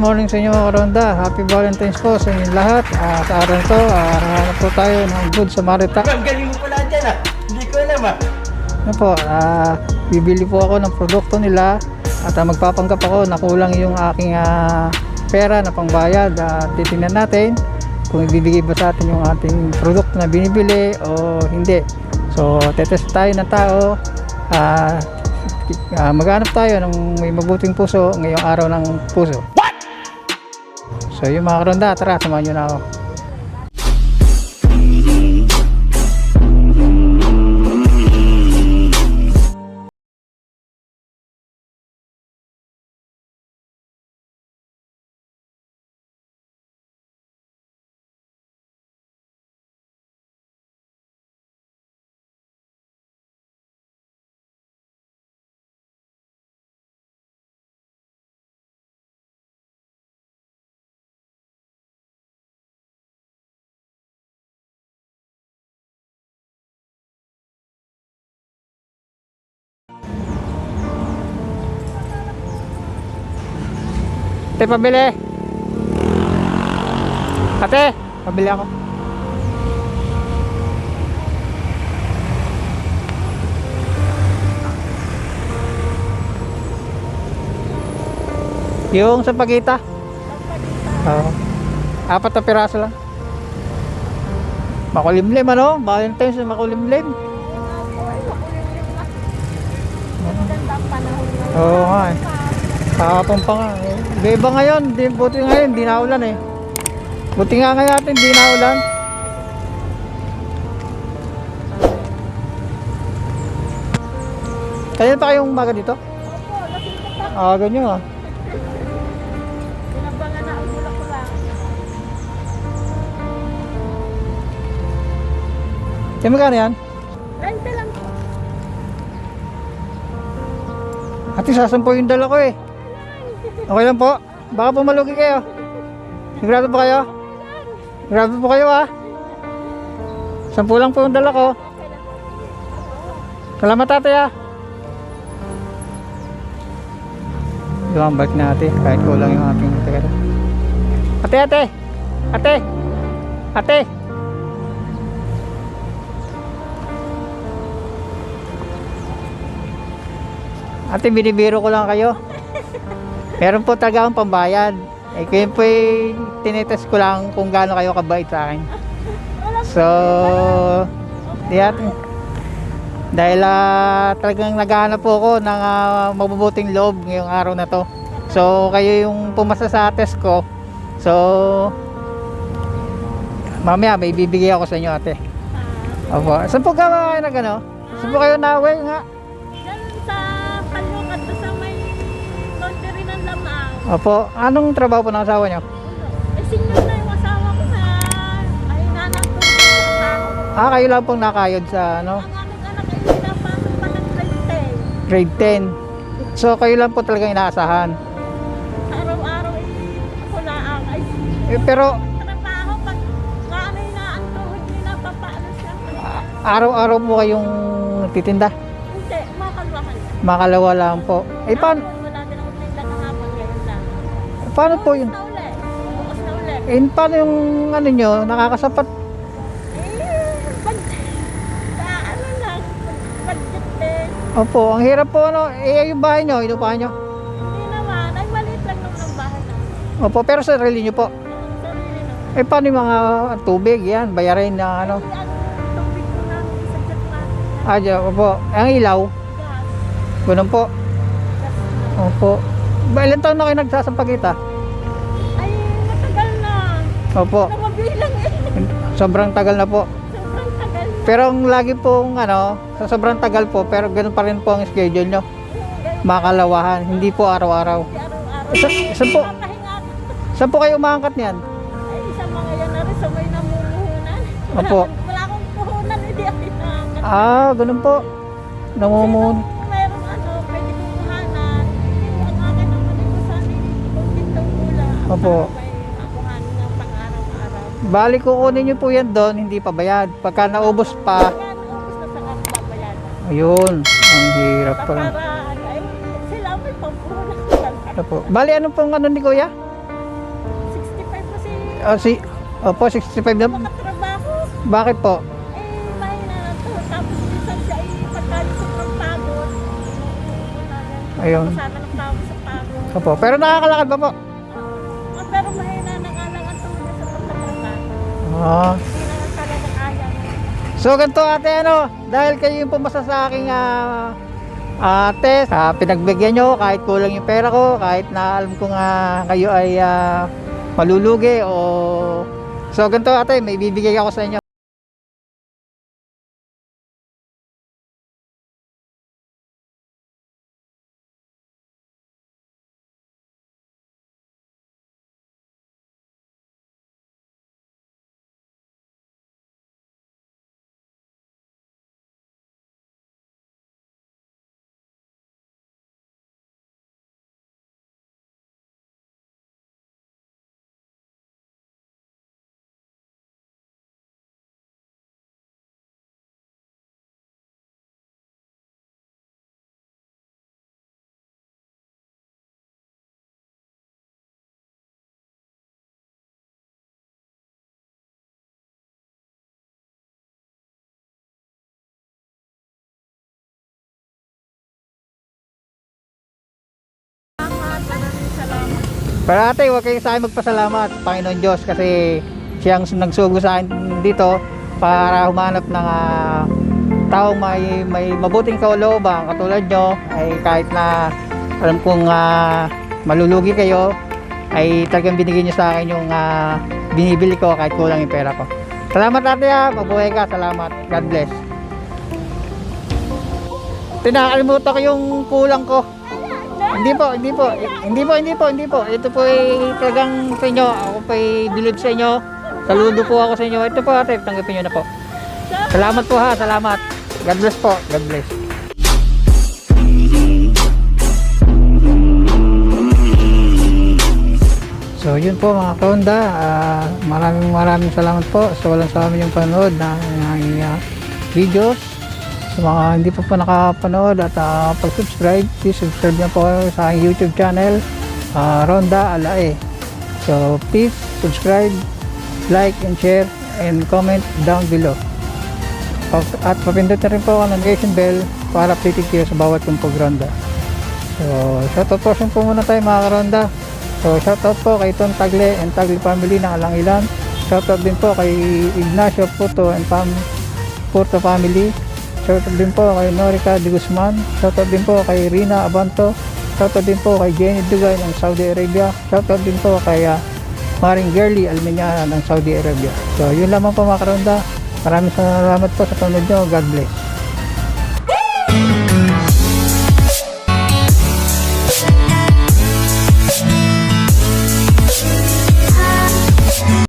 Morning sa inyo mga karonda. Happy Valentine's po sa inyong lahat. Ah, sa araw to, uh, hanap po tayo ng Good Samaritan. Ang galing mo pala dyan ah. Hindi ko alam ah. Ano po, ah, bibili po ako ng produkto nila at ah, magpapanggap ako na kulang yung aking ah, pera na pangbayad. Ah, titingnan natin kung ibibigay ba sa atin yung ating produkto na binibili o hindi. So, tetest tayo ng tao. Ah, ah, maghanap tayo ng may mabuting puso ngayong araw ng puso. So, yung mga karonda, tara, samahan nyo na ako. Ate, pabili. Ate, pabili ako. Yung sa pagita. Oo. Apat na piraso lang. Makulimlim ano? Valentine's na makulimlim. Oo nga eh. Kahapon pa nga. eh. Iba ngayon, di, buti ngayon, di na ulan eh. Buti nga ngayon natin, di na ulan. Kaya pa kayong umaga dito? Ah, ganyan ah. Pinabangan na ang bula-bula. Kaya magkano yan? 20 lang po. Ate, sasampo yung dala ko eh. Okay lang po. Baka po malugi kayo. Sigurado po kayo? Sigurado po kayo ah. Sampu lang po yung dala ko. Salamat ate ah. Yung ang bike na ate, kahit kulang yung ating teka. Ate, ate! Ate! Ate! Ate, binibiro ko lang kayo. Meron po talaga akong pambayad. Eh, kayo po eh, tinitest ko lang kung gaano kayo kabait sa akin. So, di atin. Dahil ah, talagang naghahanap po ako ng ah, mabubuting loob ngayong araw na to. So, kayo yung pumasa sa test ko. So, mamaya may bibigay ako sa inyo ate. Opo. Saan po ka kayo nag ano? Saan po kayo naway nga? Opo. Anong trabaho po ng asawa niyo? Eh, senior na yung asawa ko na ay sa tao. Ah, kayo lang pong nakayod sa ano, Ang aming anak ay pinapasok pa ng grade grade 10. So, kayo lang po talagang inaasahan. 10. Araw-araw ay ako na ang ay Eh, pero trabaho pag kaano'y naanto, hindi napapaano siya. araw-araw po kayong titinda. Hindi, makalwakan. Makalawa lang po. Eh, paano, paano po yun? Na uli. Bukas na. Eh, paano yung ano nyo, nakakasapat? Eh. Sa ano lang, budget. Opo, ang hirap po ano, eh, yung bahay nyo, inupahan nyo. Hindi naman, ay maliit lang naman ang bahay. Opo, pero sarili nyo po. Sarili naman. Eh, paano yung mga tubig, yan, bayarin na ano. Ay, ang tubig ko lang sa jet na Ah, dyan, opo. Ang ilaw, gas. ganun po. Opo. Ba, ilan taon na kayo nagsasampagita? Opo. Namabilang eh. Sobrang tagal na po. Sobrang tagal. Pero ang lagi pong ano, sa sobrang tagal po, pero ganun pa rin po ang schedule nyo. Makalawahan, hindi po araw-araw. Isa- isa po. Saan po kayo umaangkat niyan? Ay, isa mga yan na rin sa may namumuhunan. Wala, Opo. wala akong puhunan, hindi ako inaangat. Ah, ganun po. Namumun. Kung Meron Bali kukunin nyo po yan doon, hindi pa bayad. Pagka naubos pa, Kaya naubos na sa kang babayaran. ayun. Ang hirap Para, ay, sila may pampuhunan. Ano po? Bali, ano pong ano ni Kuya? oh, si, opo, 65 na. Makatrabaho. Bakit po? Eh, mahina na to. Tapos minsan siya ay pagkalit sobrang pagod. Ayun. Sana ng pagod sa pagod. Opo, pero nakakalakad ba po? Pagkatrabaho. Ah. So ganito ate ano, dahil kayo yung pumasa sa aking ah, ah, test, ah, pinagbigyan nyo kahit kulang yung pera ko, kahit na alam ko nga kayo ay ah, malulugi o So ganito ate, may bibigay ako sa inyo. Pero ate, huwag kayo sa akin magpasalamat, Panginoon Diyos, kasi siyang nagsugo sa akin dito para humanap ng ah, taong may, may mabuting kaulooban katulad nyo ay kahit na alam kong ah, malulugi kayo ay talagang binigyan nyo sa akin yung ah, binibili ko kahit kulang yung pera ko. Salamat ate ha, mabuhay ka, salamat. God bless. Tinakalimutan ko yung kulang ko. Hindi po, hindi po. Hindi po, hindi po, hindi po. Ito po ay talagang sa inyo. Ako po ay bilib sa inyo. Saludo po ako sa inyo. Ito po ate, tanggapin nyo na po. Salamat po ha, salamat. God bless po, God bless. So yun po mga kaunda, Ah, maraming maraming salamat po sa walang sa amin yung panood aking ah, videos. Sa mga hindi pa po nakapanood at ah, pag-subscribe, please subscribe na po sa YouTube channel, ah, Ronda Alae. So please subscribe, like and share and comment down below. Pa- At papindot na rin po ang notification bell para updated kayo sa bawat kong pagronda. So, shoutout portion po muna tayo mga karonda. So, shoutout po kay Ton Tagle and Tagle family ng Alangilan. Shoutout din po kay Ignacio Puto and Pam Puto family. Shoutout din po kay Norica de Guzman. Shoutout din po kay Rina Abanto. Shoutout din po kay Jenny Dugay ng Saudi Arabia. Shoutout din po kay ah, Maring Girly Almenyana ng Saudi Arabia. So, yun lamang po mga karonda. Maraming salamat po sa panonood nyo. God bless.